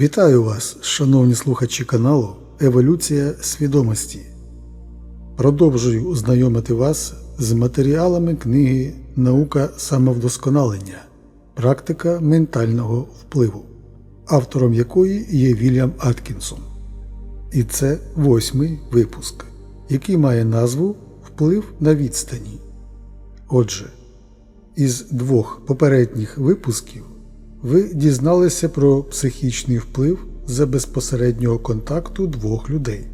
Вітаю вас, шановні слухачі каналу Еволюція свідомості. Продовжую знайомити вас з матеріалами книги Наука самовдосконалення. Практика ментального впливу, автором якої є Вільям Аткінсон. І це восьмий випуск, який має назву Вплив на відстані. Отже, із двох попередніх випусків ви дізналися про психічний вплив за безпосереднього контакту двох людей.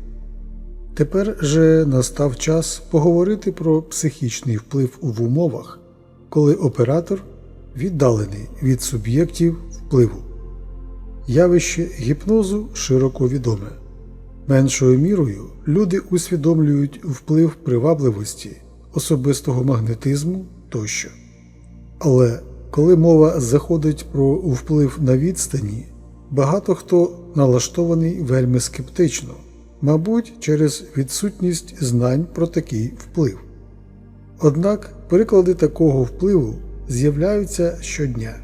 Тепер же настав час поговорити про психічний вплив в умовах, коли оператор віддалений від суб'єктів впливу. Явище гіпнозу широко відоме. Меншою мірою люди усвідомлюють вплив привабливості, особистого магнетизму тощо. Але коли мова заходить про вплив на відстані, багато хто налаштований вельми скептично, мабуть, через відсутність знань про такий вплив. Однак приклади такого впливу з'являються щодня.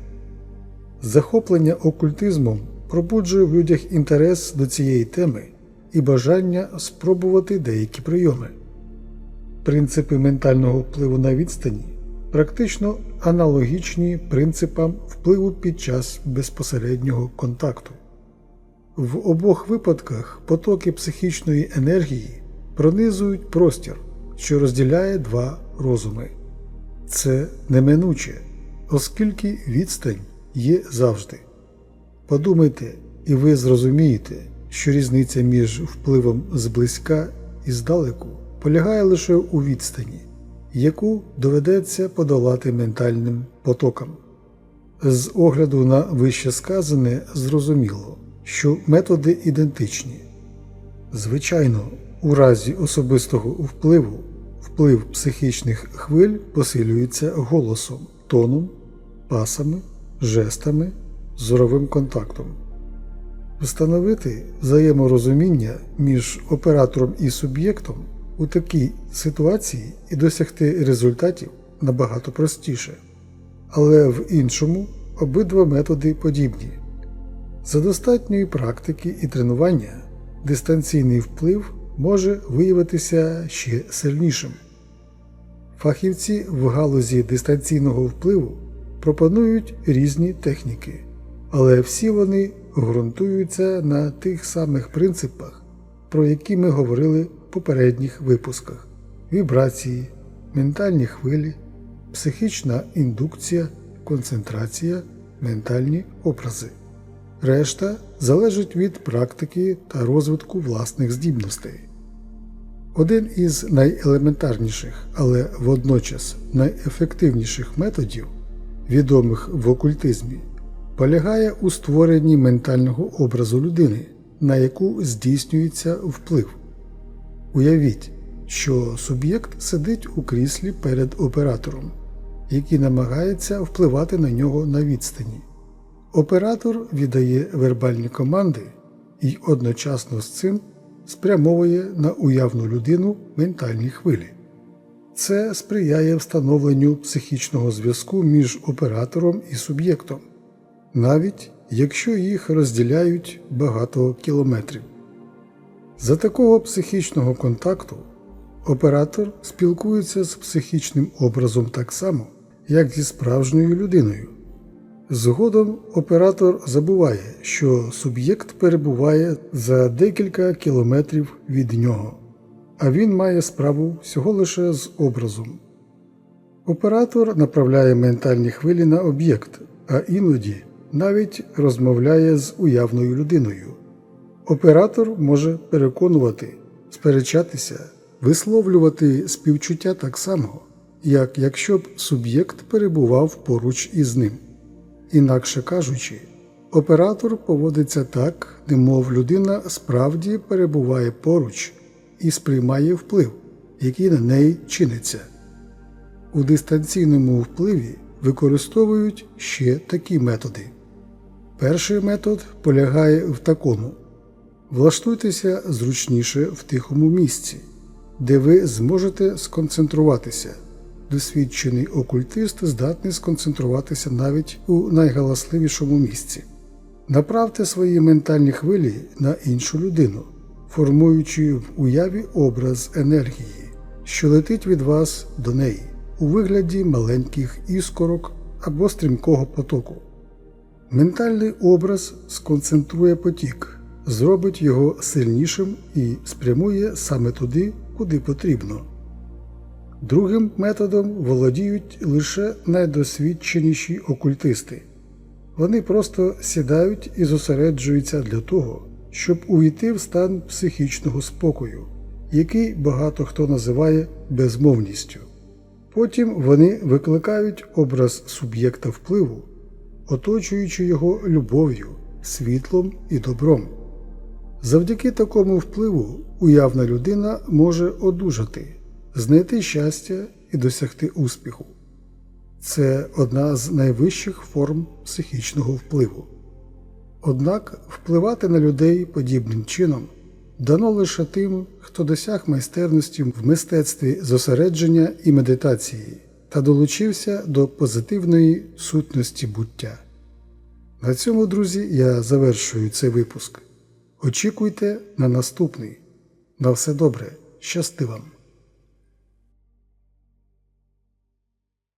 Захоплення окультизмом пробуджує в людях інтерес до цієї теми і бажання спробувати деякі прийоми. Принципи ментального впливу на відстані практично аналогічні принципам впливу під час безпосереднього контакту. В обох випадках потоки психічної енергії пронизують простір, що розділяє два розуми. Це неминуче, оскільки відстань є завжди. Подумайте, і ви зрозумієте, що різниця між впливом зблизька і здалеку полягає лише у відстані яку доведеться подолати ментальним потокам. З огляду на вище сказане зрозуміло, що методи ідентичні. Звичайно, у разі особистого впливу вплив психічних хвиль посилюється голосом, тоном, пасами, жестами, зоровим контактом. Встановити взаєморозуміння між оператором і суб'єктом у такій ситуації і досягти результатів набагато простіше, але в іншому обидва методи подібні. За достатньої практики і тренування дистанційний вплив може виявитися ще сильнішим. Фахівці в галузі дистанційного впливу пропонують різні техніки, але всі вони ґрунтуються на тих самих принципах, про які ми говорили попередніх випусках: вібрації, ментальні хвилі, психічна індукція, концентрація, ментальні образи. Решта залежить від практики та розвитку власних здібностей. Один із найелементарніших, але водночас найефективніших методів, відомих в окультизмі, полягає у створенні ментального образу людини, на яку здійснюється вплив. Уявіть, що суб'єкт сидить у кріслі перед оператором, який намагається впливати на нього на відстані. Оператор віддає вербальні команди і одночасно з цим спрямовує на уявну людину ментальні хвилі. Це сприяє встановленню психічного зв'язку між оператором і суб'єктом, навіть якщо їх розділяють багато кілометрів. За такого психічного контакту оператор спілкується з психічним образом так само, як зі справжньою людиною. Згодом оператор забуває, що суб'єкт перебуває за декілька кілометрів від нього, а він має справу всього лише з образом. Оператор направляє ментальні хвилі на об'єкт, а іноді навіть розмовляє з уявною людиною. Оператор може переконувати, сперечатися, висловлювати співчуття так само, як якщо б суб'єкт перебував поруч із ним. Інакше кажучи, оператор поводиться так, немов людина справді перебуває поруч і сприймає вплив, який на неї чиниться. У дистанційному впливі використовують ще такі методи. Перший метод полягає в такому: влаштуйтеся зручніше в тихому місці, де ви зможете сконцентруватися. Досвідчений окультист здатний сконцентруватися навіть у найгаласливішому місці. Направте свої ментальні хвилі на іншу людину, формуючи в уяві образ енергії, що летить від вас до неї у вигляді маленьких іскорок або стрімкого потоку. Ментальний образ сконцентрує потік, зробить його сильнішим і спрямує саме туди, куди потрібно. Другим методом володіють лише найдосвідченіші окультисти. Вони просто сідають і зосереджуються для того, щоб увійти в стан психічного спокою, який багато хто називає безмовністю. Потім вони викликають образ суб'єкта впливу, оточуючи його любов'ю, світлом і добром. Завдяки такому впливу уявна людина може одужати, знайти щастя і досягти успіху. Це одна з найвищих форм психічного впливу. Однак впливати на людей подібним чином дано лише тим, хто досяг майстерності в мистецтві зосередження і медитації та долучився до позитивної сутності буття. На цьому, друзі, я завершую цей випуск. Очікуйте на наступний. На все добре, щасти вам!